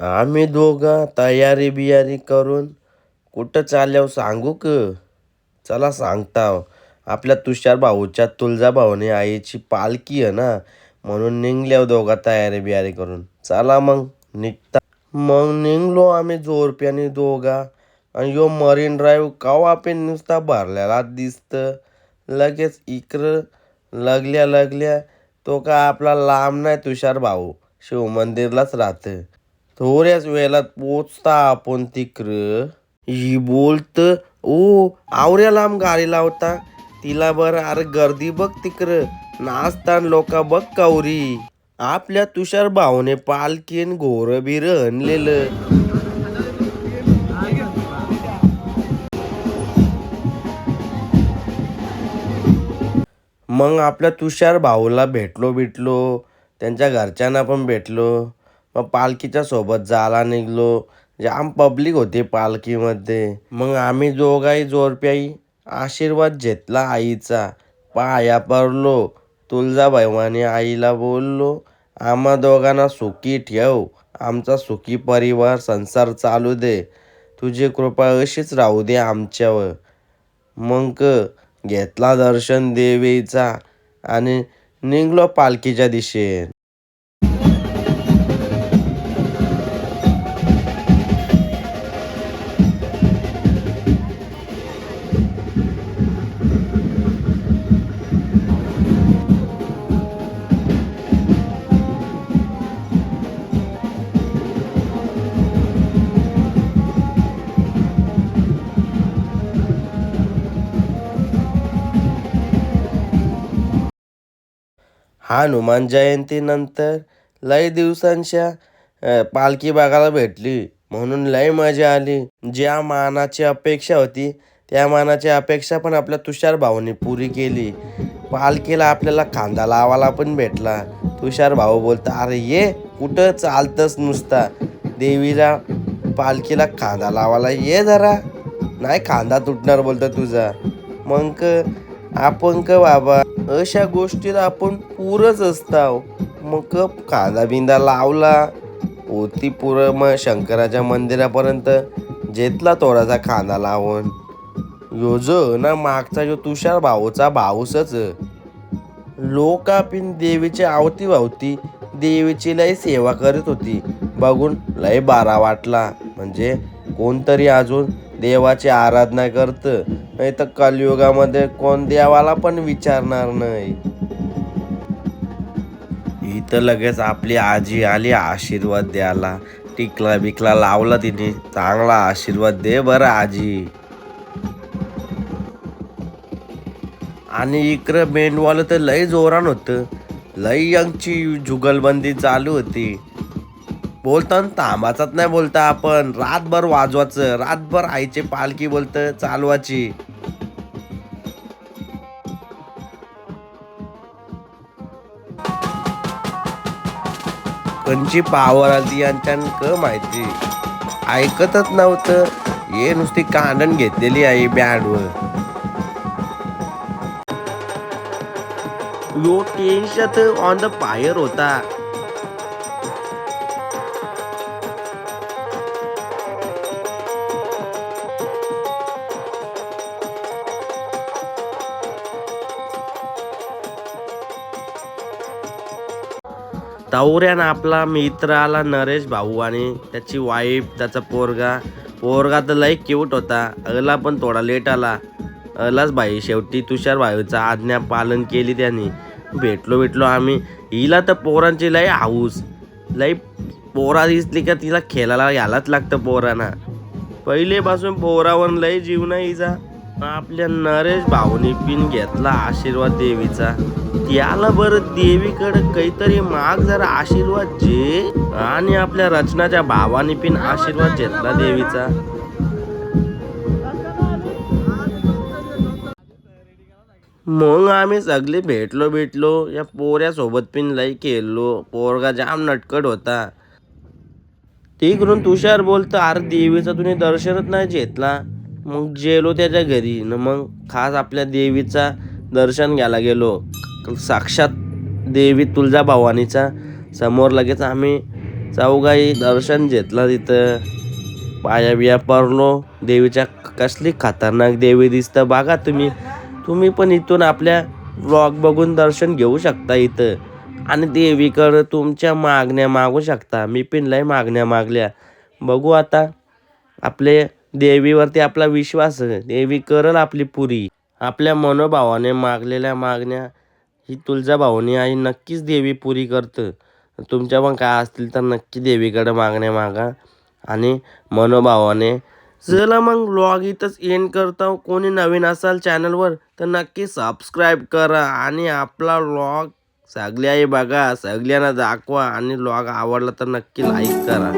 आम्ही दोघं तयारी बियारी करून कुठं चालल्याव सांगू क? चला सांगताव. आपल्या तुषार भाऊच्या तुळजाभवानी आईची पालखी आहे ना म्हणून निघल्याव दोघा तयारी बियारी करून. चला मग निघता. मग निघलो आम्ही जोरप्याने दोघा. आणि यो मरीन ड्राईव्ह कवा नुसता भरलेला दिसतं. लगेच इकडं लगल्या लगल्या तो का आपला लांब नाही तुषार भाऊ. शिवमंदिरलाच राहतं. थोड्याच वेळात पोचता आपण तिकडं. ही बोलत ओ आवऱ्या लांब गाडी लावता. तिला बरं अरे गर्दी बघ तिकडं. नाचतान लोका बघ कावरी. आपल्या तुषार भाऊने पालखीन घोर बिर आणलेलं. मग आपल्या तुषार भाऊला भेटलो भेटलो त्यांच्या घरच्यांना पण भेटलो. मग पालखीच्या सोबत जायला निघलो. जाम पब्लिक होते पालखीमध्ये. मग आम्ही जोगाई जोरप्याई आशीर्वाद घेतला आईचा. पाया पडलो. तुळजाभवानी आईला बोललो आम्हा दोघांना सुखी ठेव. आमचा सुखी परिवार संसार चालू दे. तुझी कृपा अशीच राहू दे आमच्यावर. मग घेतला दर्शन देवीचा आणि निघलो पालखीच्या दिशेन. हनुमान जयंतीनंतर लय दिवसांच्या पालखी बघायला भेटली. म्हणून लय मजा आली. ज्या मानाची अपेक्षा होती त्या मानाची अपेक्षा पण आपल्या तुषार भाऊने पुरी केली. पालखीला आपल्याला खांदा लावायला पण भेटला. तुषार भाऊ बोलता अरे ये कुठं चालतंच नुसता? देवीला पालखीला खांदा लावायला ये जरा. नाही खांदा तुटणार बोलता तुझा. मग क आपण क बाबा अशा गोष्टीत आपण पुरच असताव. मग कांदा बिंदा लावला. ओती पुरं मग शंकराच्या मंदिरापर्यंत जेतला थोडासा खांदा लावून. यो जो ना मागचा जो तुषार भाऊचा भाऊसच. लोक आपण देवीच्या आवती भावती देवीची लय सेवा करत होती. बघून लय बारा वाटला. म्हणजे कोणतरी अजून देवाची आराधना करतं नाही तर कलयुगामध्ये कोण देवाला पण विचारणार नाही. इथं लगेच आपली आजी आली आशीर्वाद द्यायला. टिकला बिकला लावला तिने. चांगला आशीर्वाद दे बरं आजी. आणि इकडं मेंढवालं तर लय जोरान होतं. लय यंगची जुगलबंदी चालू होती. बोलताना थांबाचाच नाही बोलता आपण. रातभर वाजवायचं रातभर आईचे पालखी बोलतं चालवाची कंची पावर आली यांच्यान क माहिती? ऐकतच नव्हतं. हे नुसती कांडण घेतलेली आहे बँडवर. यो टेन्शन ऑन द फायर होता. तवऱ्यानं आपला मित्र आला नरेश भाऊ आणि त्याची वाईफ त्याचा पोरगा. पोरगा तर लय क्यूट होता. अला पण थोडा लेट आला. अलाच भाई शेवटी तुषार भाईचा आज्ञा पालन केली त्यांनी. भेटलो भेटलो आम्ही. हिला तर पोरांची लय हाऊस. लय पोरा दिसली का तिला खेळायला घ्यायलाच लागतं पोरांना. पहिलेपासून पोरावर लय जीव नाही हिचा आपल्या नरेश भाऊनी पिन घेतला आशीर्वाद देवीचा. त्याला बरं देवीकडे काहीतरी माग जरा आशीर्वाद जे आणि आपल्या रचनाच्या भावाने पिन आशीर्वाद घेतला देवीचा. मग आम्ही सगळे भेटलो भेटलो. या पोऱ्यासोबत पिन लई केलो पोरगा जाम नटकट होता. तिकडून तुषार बोलतं अरे देवीचं तुम्ही दर्शनच नाही घेतला. मग जेलो त्याच्या घरी. न मग खास आपल्या देवीचा दर्शन घ्यायला गेलो. साक्षात देवी तुळजाभवानीचा समोर लगेच आम्ही चौघाई दर्शन घेतलं तिथं. पाया बिया पडलो. देवीच्या कसली खतरनाक देवी दिसतं. बघा तुम्ही. तुम्ही पण इथून आपल्या ब्लॉग बघून दर्शन घेऊ शकता इथं. आणि देवीकडं तुमच्या मागण्या मागू शकता. मी पण लय मागण्या मागल्या. बघू आता आपले देवीवरती आपला विश्वास. देवी करल आपली पुरी. आपल्या मनोभावाने मागलेल्या मागण्या ही तुळजाभावानी आई नक्कीच देवी पुरी करतं. तुमच्या पण काय असतील तर नक्की देवीकडे मागण्या मागा. आणि मनोभावाने चला मग लॉग इथंच एंड करता. कोणी नवीन असाल चॅनलवर तर नक्की सबस्क्राईब करा. आणि आपला व्लॉग सगळ्याही बघा. सगळ्यांना दाखवा. आणि लॉग आवडला तर नक्की लाईक करा.